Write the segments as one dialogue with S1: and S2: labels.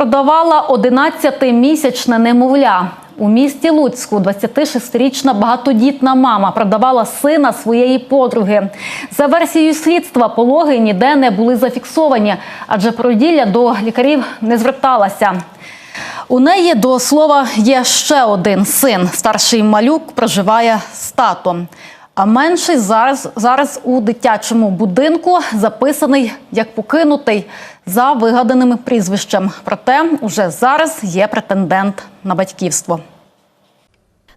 S1: Продавала 11-місячне немовля. У місті Луцьку 26-річна багатодітна мама продавала сина своєї подруги. За версією слідства, пологи ніде не були зафіксовані, адже породілля до лікарів не зверталася. У неї до слова є ще один син. Старший малюк проживає з татом. А менший зараз, зараз у дитячому будинку записаний як покинутий за вигаданим прізвищем. Проте уже зараз є претендент на батьківство.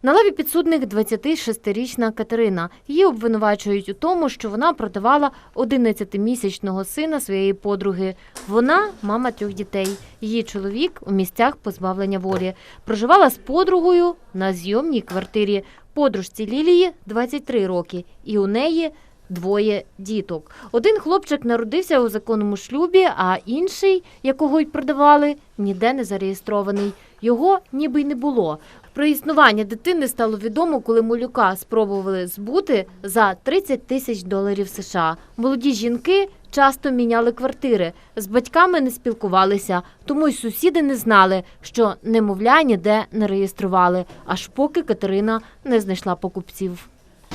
S2: На лаві підсудних 26-річна Катерина. Її обвинувачують у тому, що вона продавала 11-місячного сина своєї подруги. Вона мама трьох дітей. Її чоловік у місцях позбавлення волі. Проживала з подругою на зйомній квартирі. Подружці Лілії 23 роки, і у неї двоє діток. Один хлопчик народився у законному шлюбі, а інший, якого й продавали, ніде не зареєстрований. Його ніби й не було. Про існування дитини стало відомо, коли Молюка спробували збути за 30 тисяч доларів США. Молоді жінки часто міняли квартири, з батьками не спілкувалися, тому й сусіди не знали, що немовля ніде не реєстрували, аж поки Катерина не знайшла покупців.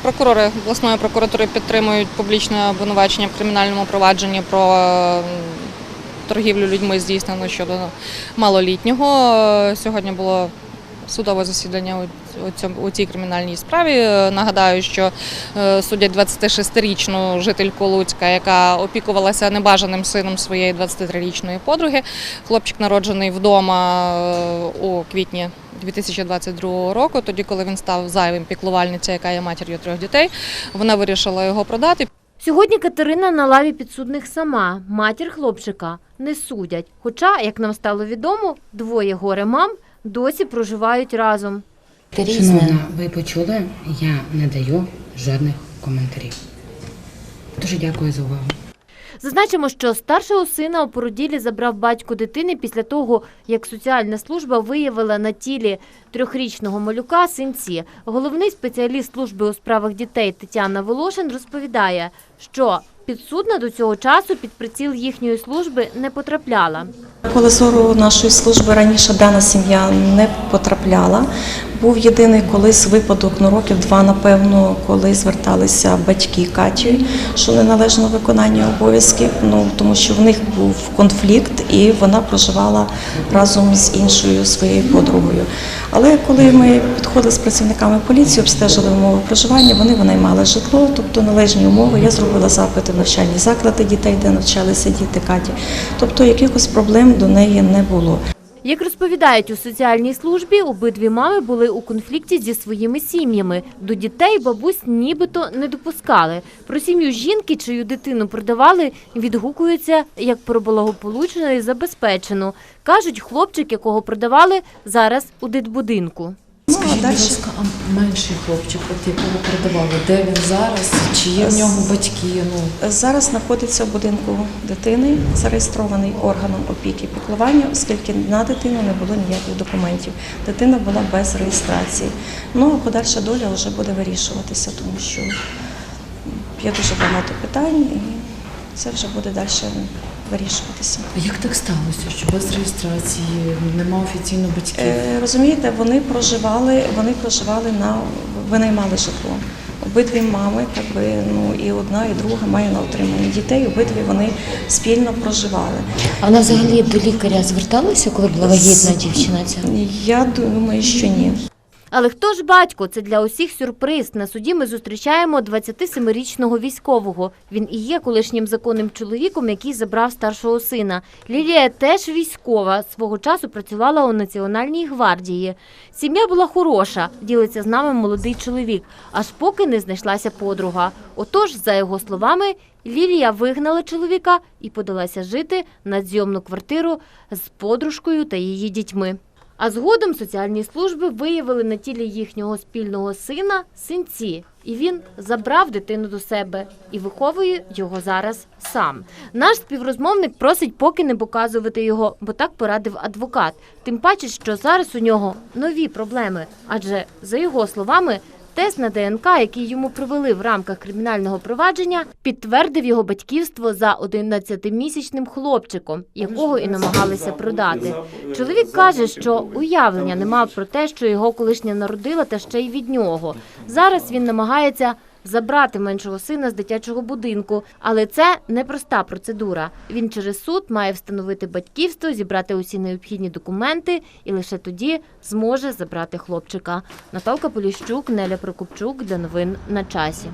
S3: Прокурори обласної прокуратури підтримують публічне обвинувачення в кримінальному провадженні про е, торгівлю людьми здійснено щодо малолітнього. Е, Сьогодні було судове засідання у- цій кримінальній справі. Е, Нагадаю, що е, судять 26-річну жительку Луцька, яка опікувалася небажаним сином своєї 23-річної подруги. Хлопчик народжений вдома е, у квітні 2022 року, тоді, коли він став зайвим піклувальниця, яка є матір'ю трьох дітей, вона вирішила його продати.
S2: Сьогодні Катерина на лаві підсудних сама. Матір хлопчика не судять. Хоча, як нам стало відомо, двоє горе мам досі проживають разом.
S4: Шановна, ви почули, я не даю жодних коментарів. Дуже дякую за увагу.
S2: Зазначимо, що старшого сина у породілі забрав батько дитини після того, як соціальна служба виявила на тілі трьохрічного малюка синці. Головний спеціаліст служби у справах дітей Тетяна Волошин розповідає, що підсудна до цього часу під приціл їхньої служби не потрапляла.
S5: Коли зору нашої служби раніше дана сім'я не потрапляла. Був єдиний колись випадок, ну років два, напевно, коли зверталися батьки Каті, що неналежно виконання обов'язків, ну тому що в них був конфлікт, і вона проживала разом з іншою своєю подругою. Але коли ми підходили з працівниками поліції, обстежили умови проживання, вони винаймали житло, тобто належні умови. Я зробила запити в навчальні заклади дітей, де навчалися діти Каті. Тобто якихось проблем до неї не було.
S2: Як розповідають у соціальній службі, обидві мами були у конфлікті зі своїми сім'ями. До дітей бабусь нібито не допускали. Про сім'ю жінки, чию дитину продавали, відгукуються як про благополучну і забезпечену. Кажуть, хлопчик, якого продавали, зараз у дитбудинку.
S6: Скажіть, будь ласка, а менший хлопчик, от якого продавали, де він зараз? Чи є в нього батьки? Ну
S5: Зараз знаходиться в будинку дитини, зареєстрований органом опіки і піклування, оскільки на дитину не було ніяких документів. Дитина була без реєстрації. Ну а подальша доля вже буде вирішуватися, тому що є дуже багато питань, і це вже буде далі вирішуватися.
S6: а як так сталося, що без реєстрації нема офіційно батьків?
S5: Е, Розумієте, вони проживали, вони проживали на винаймали житло. Обидві мами, якби ну і одна, і друга має на отримання дітей. Обидві вони спільно проживали.
S7: А вона взагалі до лікаря зверталася, коли була вагітна дівчина ця?
S5: Я думаю, що ні.
S2: Але хто ж батько? Це для усіх сюрприз. На суді ми зустрічаємо 27-річного військового. Він і є колишнім законним чоловіком, який забрав старшого сина. Лілія теж військова. Свого часу працювала у Національній гвардії. Сім'я була хороша, ділиться з нами молодий чоловік, аж поки не знайшлася подруга. Отож, за його словами, Лілія вигнала чоловіка і подалася жити на зйомну квартиру з подружкою та її дітьми. А згодом соціальні служби виявили на тілі їхнього спільного сина синці, і він забрав дитину до себе і виховує його зараз сам. Наш співрозмовник просить поки не показувати його, бо так порадив адвокат. Тим паче, що зараз у нього нові проблеми, адже за його словами. Тест на ДНК, який йому провели в рамках кримінального провадження, підтвердив його батьківство за 11-місячним хлопчиком, якого і намагалися продати. Чоловік каже, що уявлення не мав про те, що його колишня народила, та ще й від нього. Зараз він намагається забрати меншого сина з дитячого будинку, але це непроста процедура. Він через суд має встановити батьківство, зібрати усі необхідні документи і лише тоді зможе забрати хлопчика. Наталка Поліщук, Неля Прокопчук для новин на часі.